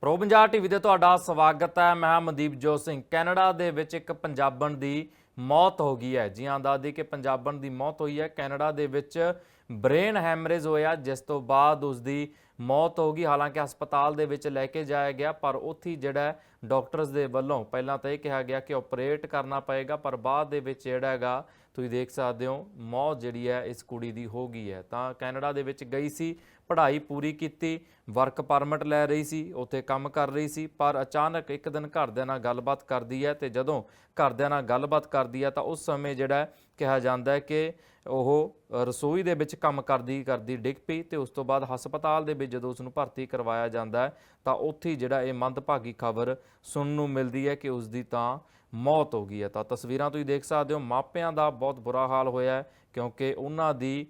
Pro Punjab TV ਤੇ ਤੁਹਾਡਾ ਸਵਾਗਤ ਹੈ। ਮੈਂ ਮਨਦੀਪ ਜੋਤ ਸਿੰਘ। ਕੈਨੇਡਾ ਦੇ ਵਿੱਚ ਇੱਕ ਪੰਜਾਬਣ ਦੀ ਮੌਤ ਹੋ ਗਈ ਹੈ। ਜੀ ਹਾਂ, ਦੱਸਦੀ ਕਿ ਪੰਜਾਬਣ ਦੀ ਮੌਤ ਹੋਈ ਹੈ। ਕੈਨੇਡਾ ਦੇ ਵਿੱਚ ਬ੍ਰੇਨ ਹੈਮਰੇਜ ਹੋਇਆ, ਜਿਸ ਤੋਂ ਬਾਅਦ ਉਸ ਦੀ ਮੌਤ ਹੋ ਗਈ। ਹਾਲਾਂਕਿ ਹਸਪਤਾਲ ਦੇ ਵਿੱਚ ਲੈ ਕੇ ਜਾਇਆ ਗਿਆ, ਪਰ ਉੱਥੇ ਜਿਹੜਾ ਡਾਕਟਰਸ ਦੇ ਵੱਲੋਂ ਪਹਿਲਾਂ ਤਾਂ ਇਹ ਕਿਹਾ ਗਿਆ ਕਿ ਆਪਰੇਟ ਕਰਨਾ ਪਏਗਾ, ਪਰ ਬਾਅਦ ਦੇ ਵਿੱਚ ਜਿਹੜਾ ਹੈਗਾ, ਤੁਸੀਂ ਦੇਖ ਸਕਦੇ ਹੋ, ਮੌਤ ਜਿਹੜੀ ਹੈ, ਇਸ ਕੁੜੀ ਦੀ ਹੋ ਗਈ ਹੈ। ਤਾਂ ਕੈਨੇਡਾ ਦੇ ਵਿੱਚ ਗਈ ਸੀ, ਪੜ੍ਹਾਈ ਪੂਰੀ ਕੀਤੀ ਵਰਕ ਪਰਮਿਟ ਲੈ ਰਹੀ ਸੀ, ਉੱਥੇ ਕੰਮ ਕਰ ਰਹੀ ਸੀ, ਪਰ ਅਚਾਨਕ ਇੱਕ ਦਿਨ ਘਰਦਿਆਂ ਨਾਲ ਗੱਲਬਾਤ ਕਰਦੀ ਹੈ ਤੇ ਜਦੋਂ ਘਰਦਿਆਂ ਨਾਲ ਗੱਲਬਾਤ ਕਰਦੀ ਹੈ ਤਾਂ ਉਸ ਸਮੇਂ ਜਿਹੜਾ ਕਿਹਾ ਜਾਂਦਾ ਹੈ ਕਿ ਉਹ ਰਸੋਈ ਦੇ ਵਿੱਚ ਕੰਮ ਕਰਦੀ ਕਰਦੀ ਡਿੱਗ ਪਈ ਤੇ ਉਸ ਤੋਂ ਬਾਅਦ ਹਸਪਤਾਲ ਦੇ ਵਿੱਚ ਜਦੋਂ ਉਸ ਨੂੰ ਭਰਤੀ ਕਰਵਾਇਆ ਜਾਂਦਾ ਹੈ, ਤਾਂ ਉੱਥੇ ਜਿਹੜਾ ਇਹ ਮੰਦਭਾਗੀ ਖਬਰ ਸੁਣਨ ਨੂੰ ਮਿਲਦੀ ਹੈ ਕਿ ਉਸ ਦੀ ਤਾਂ ਮੌਤ ਹੋ ਗਈ ਹੈ। ਤਾਂ ਤਸਵੀਰਾਂ ਤੁਸੀਂ ਦੇਖ ਸਕਦੇ ਹੋ, ਮਾਪਿਆਂ ਦਾ ਬਹੁਤ ਬੁਰਾ ਹਾਲ ਹੋਇਆ ਹੈ, ਕਿਉਂਕਿ ਉਹਨਾਂ ਦੀ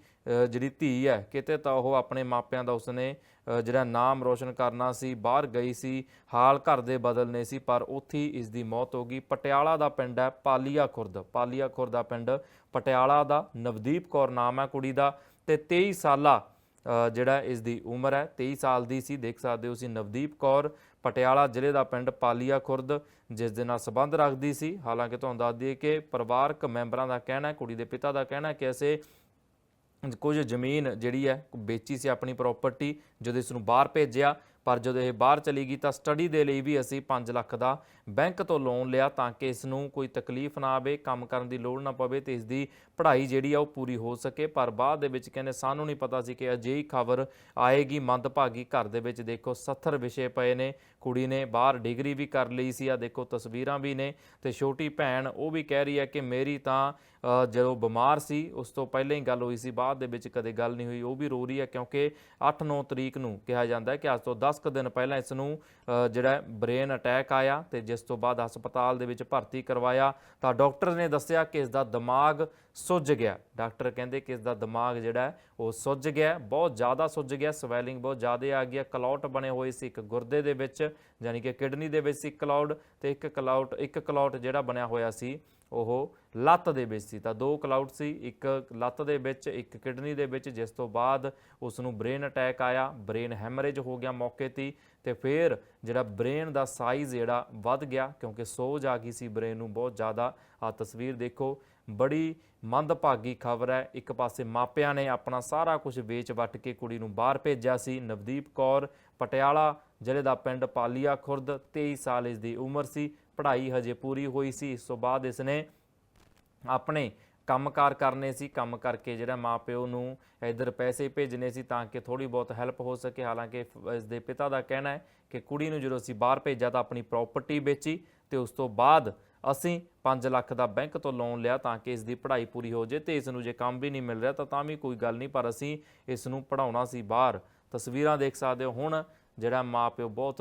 ਜਿਹੜੀ ਧੀ ਹੈ, ਕਿਤੇ ਤਾਂ ਉਹ ਆਪਣੇ ਮਾਪਿਆਂ ਦਾ ਉਸਨੇ ਜਿਹੜਾ ਨਾਮ ਰੋਸ਼ਨ ਕਰਨਾ ਸੀ, ਬਾਹਰ ਗਈ ਸੀ, ਹਾਲ ਘਰ ਦੇ ਬਦਲਨੇ ਸੀ, ਪਰ ਉੱਥੇ ਹੀ ਇਸ ਦੀ ਮੌਤ ਹੋ ਗਈ। ਪਟਿਆਲਾ ਦਾ ਪਿੰਡ ਹੈ ਪਾਲੀਆ ਖੁਰਦ ਪਾਲੀਆ ਖੁਰਦ ਦਾ ਪਿੰਡ ਪਟਿਆਲਾ ਦਾ ਨਵਦੀਪ ਕੌਰ ਨਾਮ ਹੈ ਕੁੜੀ ਦਾ ਤੇ 23 ਸਾਲਾ ਜਿਹੜਾ ਇਸ ਦੀ ਉਮਰ ਹੈ 23 ਸਾਲ ਦੀ ਸੀ, ਦੇਖ ਸਕਦੇ ਹੋ ਸੀ ਨਵਦੀਪ ਕੌਰ ਪਟਿਆਲਾ ਜ਼ਿਲ੍ਹੇ ਦਾ ਪਿੰਡ ਪਾਲੀਆ ਖੁਰਦ, ਜਿਸ ਦੇ ਨਾਲ ਸੰਬੰਧ ਰੱਖਦੀ ਸੀ। ਹਾਲਾਂਕਿ ਤੁਹਾਨੂੰ ਦੱਸ ਦਈਏ ਕਿ ਪਰਿਵਾਰਕ ਮੈਂਬਰਾਂ ਦਾ ਕਹਿਣਾ ਹੈ, ਕੁੜੀ ਦੇ ਪਿਤਾ ਦਾ ਕਹਿਣਾ ਹੈ ਕਿ ਅਸੀਂ ਕੁਝ ਜ਼ਮੀਨ ਜਿਹੜੀ ਹੈ, ਵੇਚੀ ਸੀ ਆਪਣੀ ਪ੍ਰਾਪਰਟੀ ਜਦੋਂ ਇਸ ਨੂੰ ਬਾਹਰ ਭੇਜਿਆ ਪਰ ਜਦੋਂ ਇਹ ਬਾਹਰ ਚਲੀ ਗਈ ਤਾਂ ਸਟੱਡੀ ਦੇ ਲਈ ਵੀ ਅਸੀਂ 5 ਲੱਖ ਦਾ ਬੈਂਕ ਤੋਂ ਲੋਨ ਲਿਆ ਤਾਂ ਕਿ ਇਸ ਨੂੰ ਕੋਈ ਤਕਲੀਫ ਨਾ ਆਵੇ, ਕੰਮ ਕਰਨ ਦੀ ਲੋੜ ਨਾ ਪਵੇ ਤੇ ਇਸ ਦੀ ਪੜ੍ਹਾਈ ਜਿਹੜੀ ਆ ਉਹ ਪੂਰੀ ਹੋ ਸਕੇ। ਪਰ ਬਾਅਦ ਦੇ ਵਿੱਚ ਕਹਿੰਦੇ ਸਾਨੂੰ ਨਹੀਂ ਪਤਾ ਸੀ ਕਿ ਅਜਿਹੀ ਖਬਰ ਆਏਗੀ। ਮੰਦਭਾਗੀ ਘਰ ਦੇ ਵਿੱਚ ਦੇਖੋ 70 ਵਿਸ਼ੇ ਪਏ ਨੇ। ਕੁੜੀ ਨੇ ਬਾਹਰ ਡਿਗਰੀ ਵੀ ਕਰ ਲਈ ਸੀ। ਆ ਦੇਖੋ ਤਸਵੀਰਾਂ ਵੀ ਨੇ ਤੇ ਛੋਟੀ ਭੈਣ ਉਹ ਵੀ ਕਹਿ ਰਹੀ ਹੈ ਕਿ ਮੇਰੀ ਤਾਂ ਜਦੋਂ ਬਿਮਾਰ ਸੀ, ਉਸ ਤੋਂ ਪਹਿਲਾਂ ਹੀ ਗੱਲ ਹੋਈ ਸੀ। ਬਾਅਦ ਦੇ ਵਿੱਚ ਕਦੇ ਗੱਲ ਨਹੀਂ ਹੋਈ। ਉਹ ਵੀ ਰੋ ਰਹੀ ਹੈ ਕਿਉਂਕਿ 8-9 ਤਰੀਕ ਨੂੰ ਕਿਹਾ ਜਾਂਦਾ ਹੈ ਕਿ ਅੱਜ ਤੋਂ 10 ਕੁ ਦਿਨ ਪਹਿਲਾਂ ਇਸ ਨੂੰ ਜਿਹੜਾ ਬ੍ਰੇਨ ਅਟੈਕ ਆਇਆ ਤੇ ਜਿਸ ਤੋਂ ਬਾਅਦ ਹਸਪਤਾਲ ਦੇ ਵਿੱਚ ਭਰਤੀ ਕਰਵਾਇਆ ਤਾਂ ਡਾਕਟਰ ਨੇ ਦੱਸਿਆ ਕਿ ਇਸ ਦਾ ਦਿਮਾਗ ਸੁੱਜ ਗਿਆ। ਡਾਕਟਰ ਕਹਿੰਦੇ ਕਿ ਇਸ ਦਾ ਦਿਮਾਗ ਜਿਹੜਾ ਉਹ ਸੁੱਜ ਗਿਆ ਬਹੁਤ ਜ਼ਿਆਦਾ ਸੁੱਜ ਗਿਆ, ਸਵੈਲਿੰਗ ਬਹੁਤ ਜ਼ਿਆਦਾ ਆ ਗਿਆ ਕਲੌਟ ਬਣੇ ਹੋਏ ਸੀ ਇੱਕ ਗੁਰਦੇ ਦੇ ਵਿੱਚ, ਯਾਨੀ ਕਿ ਕਿਡਨੀ ਦੇ ਵਿੱਚ ਸੀ ਕਲੌਟ ਤੇ ਇੱਕ ਕਲੌਟ ਇੱਕ ਕਲੌਟ ਜਿਹੜਾ ਬਣਿਆ ਹੋਇਆ ਸੀ। ਉਹ ਲੱਤ ਦੇ ਵਿੱਚ ਸੀ। ਤਾਂ ਦੋ ਕਲਾਉਡ ਸੀ, ਇੱਕ ਲੱਤ ਦੇ ਵਿੱਚ, ਇੱਕ ਕਿਡਨੀ ਦੇ ਵਿੱਚ। ਜਿਸ ਤੋਂ ਬਾਅਦ ਉਸ ਨੂੰ ਬ੍ਰੇਨ ਅਟੈਕ ਆਇਆ ਬ੍ਰੇਨ ਹੈਮਰੇਜ ਹੋ ਗਿਆ ਮੌਕੇ ਤੇ। ਹੀ ਤੇ ਫਿਰ ਜਿਹੜਾ ਬ੍ਰੇਨ ਦਾ ਸਾਈਜ਼ ਜਿਹੜਾ ਵੱਧ ਗਿਆ, ਕਿਉਂਕਿ ਸੋਜ ਆ ਗਈ ਸੀ ਬ੍ਰੇਨ ਨੂੰ ਬਹੁਤ ਜ਼ਿਆਦਾ। ਆ ਤਸਵੀਰ ਦੇਖੋ, ਬੜੀ ਮੰਦਭਾਗੀ ਖਬਰ ਹੈ। ਇੱਕ ਪਾਸੇ ਮਾਪਿਆਂ ਨੇ ਆਪਣਾ ਸਾਰਾ ਕੁਝ ਵੇਚ ਵੱਟ ਕੇ ਕੁੜੀ ਨੂੰ ਬਾਹਰ ਭੇਜਿਆ ਸੀ। ਨਵਦੀਪ ਕੌਰ ਪਟਿਆਲਾ ਜ਼ਿਲ੍ਹੇ ਦਾ ਪਿੰਡ ਪਾਲੀਆ ਖੁਰਦ 23 ਸਾਲ ਇਸ ਦੀ ਉਮਰ ਸੀ, ਪੜ੍ਹਾਈ ਹਜੇ ਪੂਰੀ ਹੋਈ ਸੀ, ਇਸ ਤੋਂ ਬਾਅਦ ਇਸ ਨੇ ਆਪਣੇ ਕੰਮਕਾਰ ਕਰਨੇ ਸੀ, ਕੰਮ ਕਰਕੇ ਜਿਹੜਾ ਮਾਪਿਓ ਨੂੰ ਇਧਰ ਪੈਸੇ ਭੇਜਣੇ ਸੀ ਤਾਂ ਕਿ ਥੋੜੀ ਬਹੁਤ ਹੈਲਪ ਹੋ ਸਕੇ। ਹਾਲਾਂਕਿ ਫ- ਇਸ ਦੇ ਪਿਤਾ ਦਾ ਕਹਿਣਾ ਹੈ ਕਿ ਕੁੜੀ ਨੂੰ ਜਦੋਂ ਅਸੀਂ ਬਾਹਰ ਭੇਜਿਆ ਤਾਂ ਆਪਣੀ ਪ੍ਰਾਪਰਟੀ ਵੇਚੀ ਤੇ ਉਸ ਤੋਂ ਬਾਅਦ ਅਸੀਂ 5 ਲੱਖ ਦਾ ਬੈਂਕ ਤੋਂ ਲੋਨ ਲਿਆ ਤਾਂ ਕਿ ਇਸ ਦੀ ਪੜ੍ਹਾਈ ਪੂਰੀ ਹੋ ਜੇ ਤੇ ਇਸ ਨੂੰ ਜੇ ਕੰਮ ਵੀ ਨਹੀਂ ਮਿਲ ਰਿਹਾ ਤਾਂ ਤਾਂ ਵੀ ਕੋਈ ਗੱਲ ਨਹੀਂ, ਪਰ ਅਸੀਂ ਇਸ ਨੂੰ ਪੜਾਉਣਾ ਸੀ ਬਾਹਰ। ਤਸਵੀਰਾਂ ਦੇਖ ਸਕਦੇ ਹੋ। ਹੁਣ ਜਿਹੜਾ ਮਾਪਿਓ ਬਹੁਤ